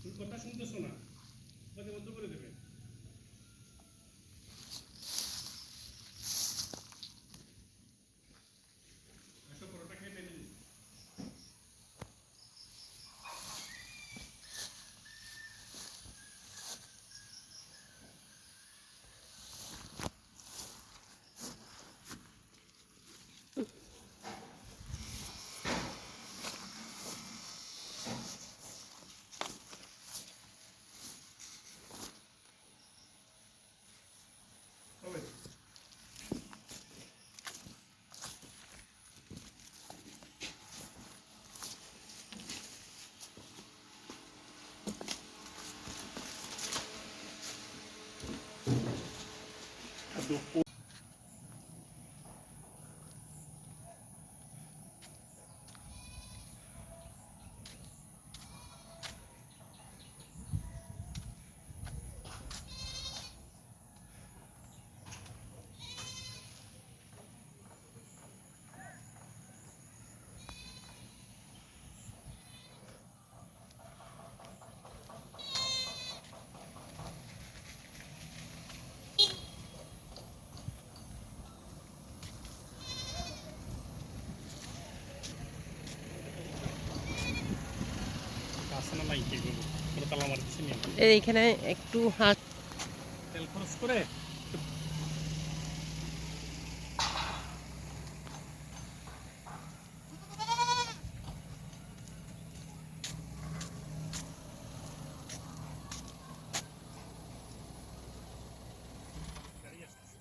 তুমি কথা শুনতেছো না। তোমাকে বন্ধ করে দেবে। আসনা নাই এইখানে একটু হাত তেল খরচ করে গাড়ি আসতেছে।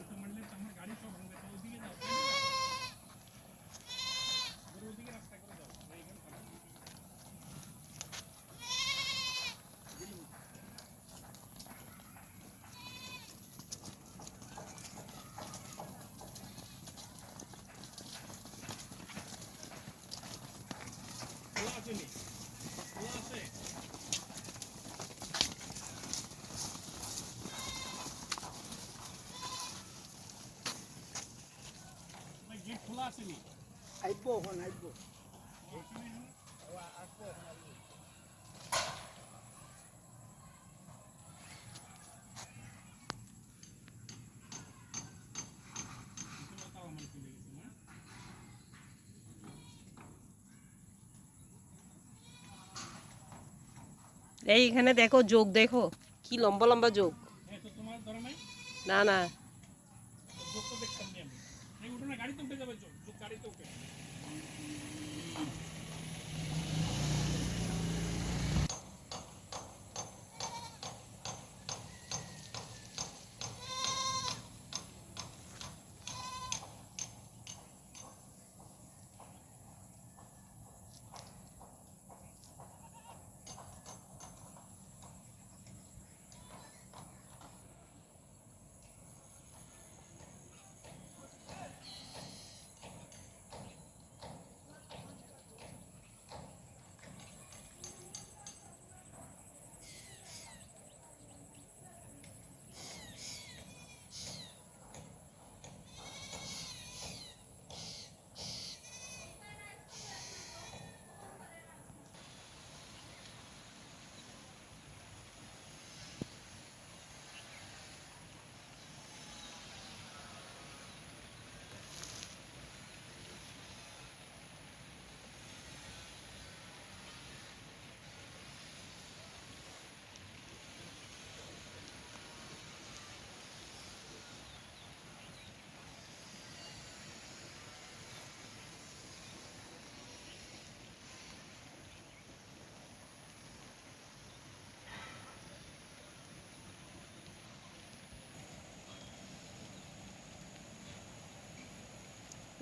ওটা মারলে তো আমার গাড়ি সব ভাঙবে, তো ওদিকে যাও, তাই না? এবার ওদিকে রাস্তা করে যাও, না এখানে থামো। খোলা আছে নি? খোলা আছে? না, গেট খোলা আছে নি? আইব এখন আইব? এইখানে দেখো যোগ দেখো কি লম্বা লম্বা যোগ নাই? না না যোগ তো। উঠো যাবে গাড়ি গাড়িতে উঠে।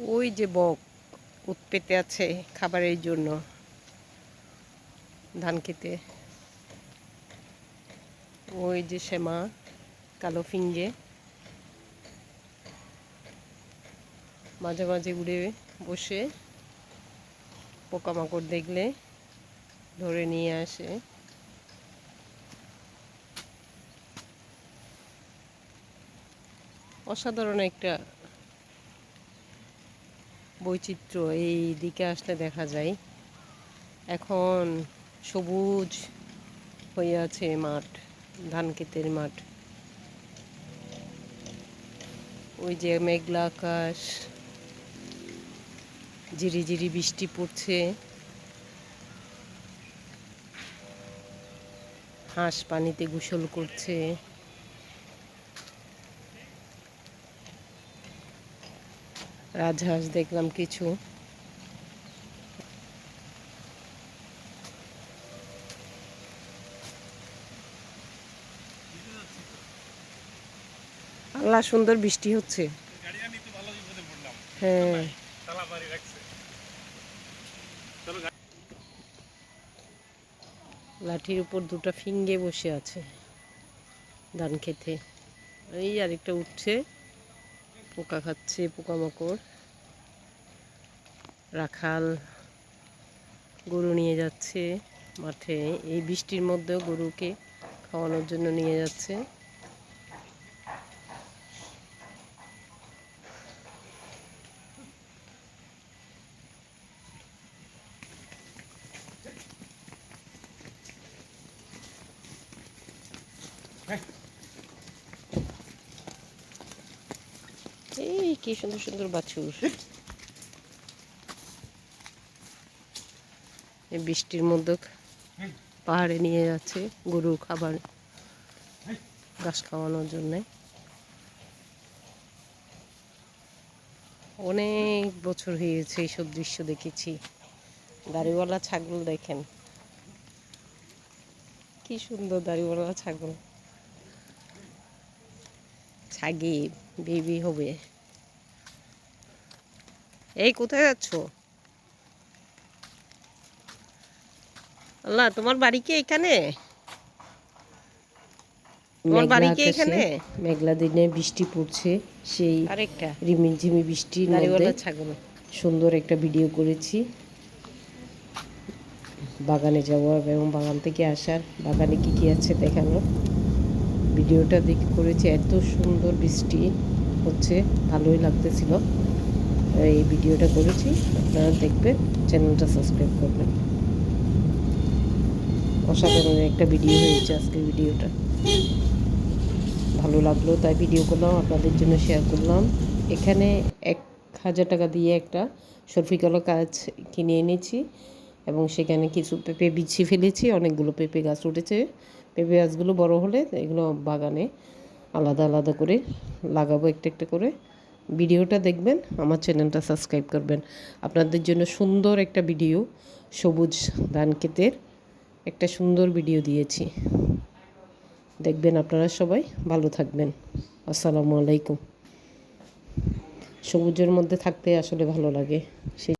ওই যে বক উৎপেতে আছে খাবারের জন্য ধান খেতে। ওই যে শ্যামা, কালো ফিঙ্গে। মাঝে মাঝে উড়ে বসে পোকামাকড় দেখলে ধরে নিয়ে আসে। অসাধারণ একটা বৈচিত্র্য, এই দিকে আসলে দেখা যায়। এখন সবুজ হয়ে আছে মাঠ, ধান ক্ষেতের মাঠ। ওই যে মেঘলা আকাশ ঝিরিঝিরি বৃষ্টি পড়ছে। হাঁস পানিতে গোসল করছে। রাজহাঁস দেখলাম কিছু। আল্লাহ, সুন্দর বৃষ্টি হচ্ছে। হ্যাঁ। লাঠির উপর দুটো ফিঙ্গে বসে আছে ধান খেতে। এই আরেকটা উঠছে। পোকা খাচ্ছে, পোকামাকড়। রাখাল গরু নিয়ে যাচ্ছে মাঠে। এই বৃষ্টির মধ্যেও গরুকে খাওয়ানোর জন্য নিয়ে যাচ্ছে। এই কি সুন্দর সুন্দর বাছুর। বৃষ্টির মধ্যে পাহাড়ে নিয়ে যাচ্ছে গরু খাবার, ঘাস খাওয়ানোর জন্যে। অনেক বছর হয়েছে এইসব দৃশ্য দেখেছি। দাড়িওয়ালা ছাগল দেখেন। কি সুন্দর দাড়িওয়ালা ছাগল। ছাগি, বেবি হবে। এই কোথায় যাচ্ছ? আল্লাহ তোমার বাড়ি কি এখানে? তোমার বাড়ি কি এখানে? মেঘলা দিনে বৃষ্টি পড়ছে সেই আরেকটা। রিমিঝিমি বৃষ্টির মধ্যে সুন্দর একটা ভিডিও করেছি। বাগানে যাওয়ার এবং বাগান থেকে আসার বাগানে কি কি আছে দেখানো। ভিডিওটা দেখে করেছি এত সুন্দর বৃষ্টি হচ্ছে ভালোই লাগতেছিল। এই ভিডিওটা করেছি। আপনারা দেখবেন, চ্যানেলটা সাবস্ক্রাইব করবেন। অসাধারণ একটা ভিডিও হয়েছে আজকের ভিডিওটা। ভালো লাগল, তাই ভিডিও করলাম, আপনাদের জন্য শেয়ার করলাম। এখানে এক হাজার টাকা দিয়ে একটা সরফিকলা গাছ কিনে এনেছি এবং সেখানে কিছু পেঁপে বিছিয়ে ফেলেছি, অনেকগুলো পেঁপে গাছ উঠেছে। পেঁপে গাছগুলো বড় হলে এগুলো বাগানে আলাদা আলাদা করে লাগাবো একটা একটা করে। ভিডিওটা দেখবেন, আমার চ্যানেলটা সাবস্ক্রাইব করবেন। আপনাদের জন্য সুন্দর একটা ভিডিও, সবুজ ধান ক্ষেতের একটা সুন্দর ভিডিও দিয়েছি। দেখবেন আপনারা সবাই ভালো থাকবেন। আসসালামু আলাইকুম। সবুজের মধ্যে থাকতে আসলে ভালো লাগে। সেই